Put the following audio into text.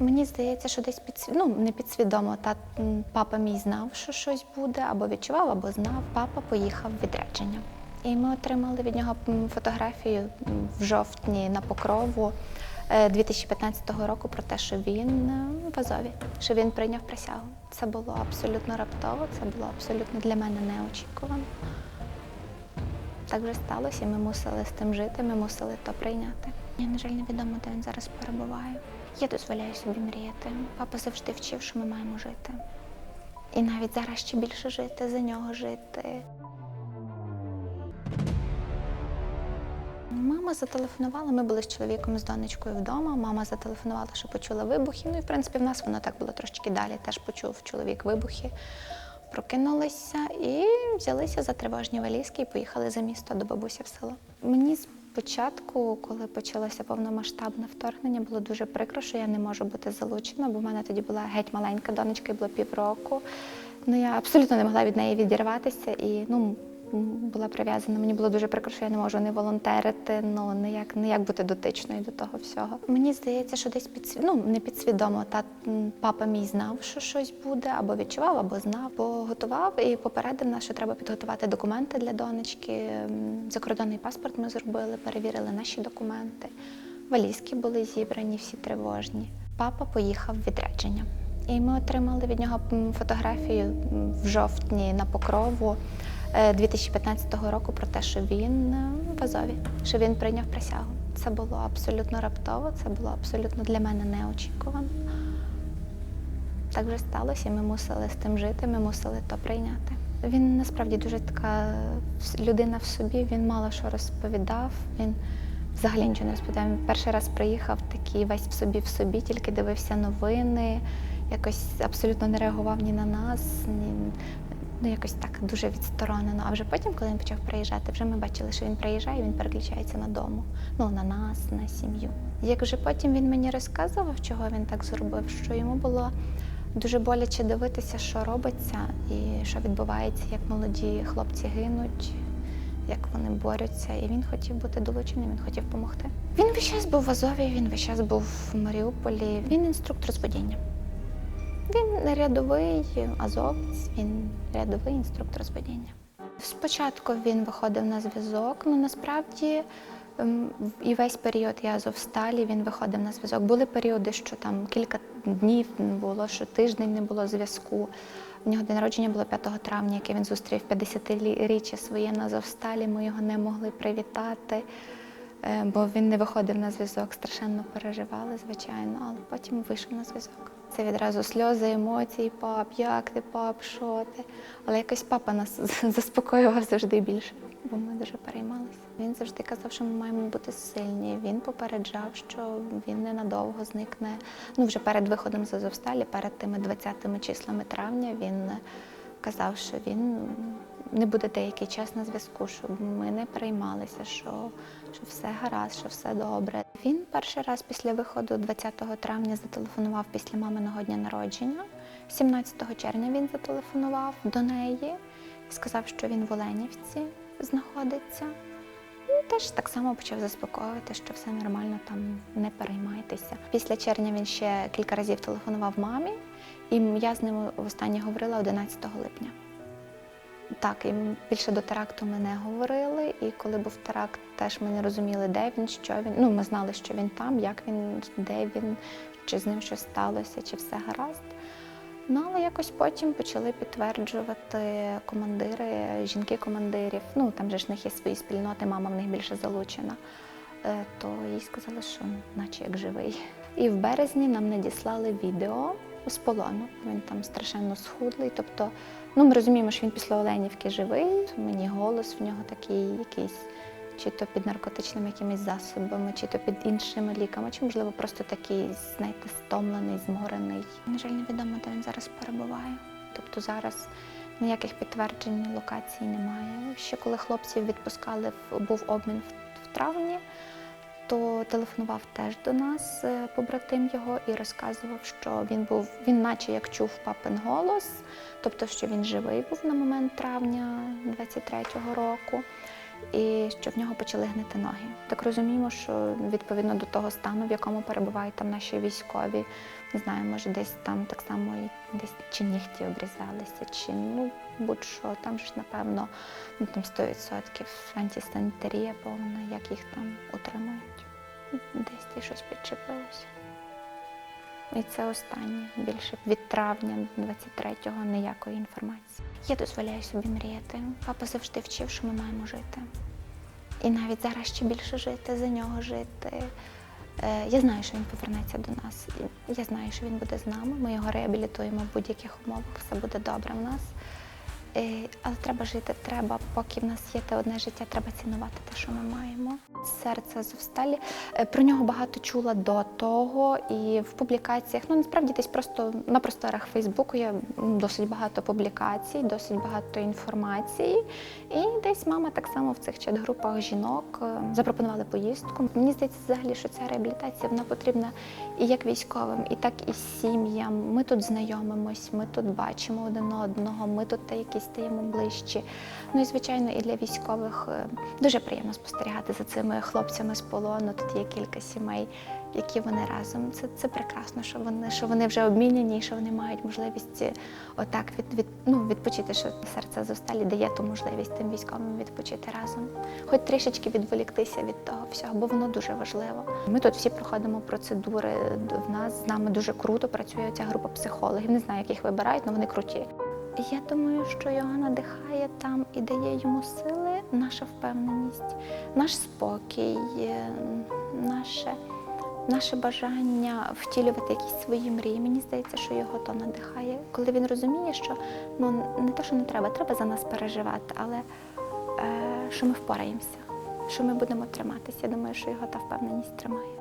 Мені здається, що десь підсві... ну, не підсвідомо. Та папа мій знав, що щось буде, або відчував, або знав. Папа поїхав в відрядження. І ми отримали від нього фотографію в жовтні на покрову е, 2015 року про те, що він е, в Азові, що він прийняв присягу. Це було абсолютно раптово, це було абсолютно для мене неочікувано. Так вже сталося, і ми мусили з тим жити, ми мусили то прийняти. Я, на жаль, невідомо, де він зараз перебуває. Я дозволяю собі мріяти. Папа завжди вчив, що ми маємо жити. І навіть зараз ще більше жити, за нього жити. Мама зателефонувала. Ми були з чоловіком з донечкою вдома. Мама зателефонувала, що почула вибухи. Ну і в принципі в нас воно так було трошки далі. Теж почув чоловік вибухи. Прокинулися і взялися за тривожні валізки і поїхали за місто до бабусі в село. Мені спочатку, коли почалося повномасштабне вторгнення, було дуже прикро, що я не можу бути залучена, бо в мене тоді була геть маленька донечка, їй було півроку. Ну я абсолютно не могла від неї відірватися і ну. Була прив'язана. Мені було дуже прикро, що я не можу не волонтерити, ну ніяк, ніяк бути дотичною до того всього. Мені здається, що десь підсві... ну, не підсвідомо. Та папа мій знав, що щось буде, або відчував, або знав, бо готував і попередив нас, що треба підготувати документи для донечки. Закордонний паспорт ми зробили, перевірили наші документи. Валізки були зібрані, всі тривожні. Папа поїхав в відрядження. І ми отримали від нього фотографію в жовтні на покрову 2015 року про те, що він е, в Азові, що він прийняв присягу. Це було абсолютно раптово, це було абсолютно для мене неочікувано. Так вже сталося, ми мусили з тим жити, ми мусили то прийняти. Він насправді дуже така людина в собі, він мало що розповідав. Він взагалі нічого не розповідав. Він перший раз приїхав такий весь в собі в собі, тільки дивився новини, якось абсолютно не реагував ні на нас, ні ну якось так дуже відсторонено. А вже потім, коли він почав приїжджати, вже ми бачили, що він приїжджає, він переключається на дому, ну на нас, на сім'ю. Як вже потім він мені розказував, чого він так зробив, що йому було дуже боляче дивитися, що робиться і що відбувається, як молоді хлопці гинуть. Як вони борються, і він хотів бути долученим, він хотів допомогти. Він весь час був в Азові, він весь час був в Маріуполі. Він інструктор з водіння. Він рядовий азовець, він рядовий інструктор з водіння. Спочатку він виходив на зв'язок, ну насправді ем, і весь період я Азовсталі він виходив на зв'язок. Були періоди, що там кілька днів не було, що тиждень не було зв'язку. У нього день народження було 5 травня, яке він зустрів 50-річчя своє на Азовсталі. Ми його не могли привітати, бо він не виходив на зв'язок. Страшенно переживали, звичайно, але потім вийшов на зв'язок. Це відразу сльози, емоції, пап, як ти, пап, що ти? Але якось папа нас заспокоював завжди більше, бо ми дуже переймалися. Він завжди казав, що ми маємо бути сильні. Він попереджав, що він ненадовго зникне. Ну, вже перед виходом з Азовсталі, перед тими 20 числами травня, він казав, що він не буде деякий час на зв'язку, щоб ми не переймалися, що, що все гаразд, що все добре. Він перший раз після виходу 20 травня зателефонував після маминого дня народження. 17 червня він зателефонував до неї сказав, що він в Оленівці знаходиться. І теж так само почав заспокоювати, що все нормально, там не переймайтеся. Після червня він ще кілька разів телефонував мамі, і я з ним востаннє говорила 11 липня. Так, і більше до теракту ми не говорили. І коли був теракт, теж ми не розуміли, де він, що він. Ну, ми знали, що він там, як він, де він, чи з ним щось сталося, чи все гаразд. Ну, але якось потім почали підтверджувати командири, жінки командирів. Ну, там же ж в них є свої спільноти, мама в них більше залучена. Е, То їй сказали, що наче як живий. І в березні нам надіслали відео з полону. Він там страшенно схудлий. Тобто, ну ми розуміємо, що він після Оленівки живий. Мені голос в нього такий якийсь, чи то під наркотичними якимись засобами, чи то під іншими ліками, чи можливо просто такий, знаєте, стомлений, зморений. На жаль, невідомо, де він зараз перебуває. Тобто зараз ніяких підтверджень локації немає. Ще коли хлопців відпускали, був обмін в травні то телефонував теж до нас е, побратим його і розказував, що він був, він наче як чув папин голос, тобто, що він живий був на момент травня 23-го року. і що в нього почали гнити ноги. Так розуміємо, що відповідно до того стану, в якому перебувають там наші військові, не знаю, може десь там так само десь чи нігті обрізалися, чи ну будь-що. Там ж напевно ну там 100% антисанітарія повна, як їх там утримують. Десь і щось підчепилося. І це останнє. Більше від травня 23-го ніякої інформації. Я дозволяю собі мріяти. Папа завжди вчив, що ми маємо жити. І навіть зараз ще більше жити, за нього жити. Е, Я знаю, що він повернеться до нас. Я знаю, що він буде з нами. Ми його реабілітуємо в будь-яких умовах, все буде добре в нас. Е, Але треба жити, треба, поки в нас є те одне життя, треба цінувати те, що ми маємо. Серце Зовсталі. Е, Про нього багато чула до того і в публікаціях. Ну насправді десь просто на просторах Фейсбуку є досить багато публікацій, досить багато інформації. І десь мама так само в цих чат-групах жінок е, запропонували поїздку. Мені здається, взагалі, що ця реабілітація вона потрібна і як військовим, і так і сім'ям. Ми тут знайомимось, ми тут бачимо один одного, ми тут та якісь стаємо ближчі. Ну і звичайно, і для військових е, дуже приємно спостерігати за цими хлопцями з полону. Тут є кілька сімей, які вони разом. Це, це прекрасно, що вони, що вони вже обміняні, і що вони мають можливість е, отак від, від, ну, відпочити, що серце Зосталі дає ту можливість тим військовим відпочити разом, хоч трішечки відволіктися від того всього, бо воно дуже важливо. Ми тут всі проходимо процедури. В нас з нами дуже круто працює ця група психологів. Не знаю, як їх вибирають, але вони круті. Я думаю, що його надихає там і дає йому сили наша впевненість, наш спокій, е, наше, наше бажання втілювати якісь свої мрії. Мені здається, що його то надихає. Коли він розуміє, що ну не те, що не треба, треба за нас переживати, але е, що ми впораємося, що ми будемо триматися. Я думаю, що його та впевненість тримає.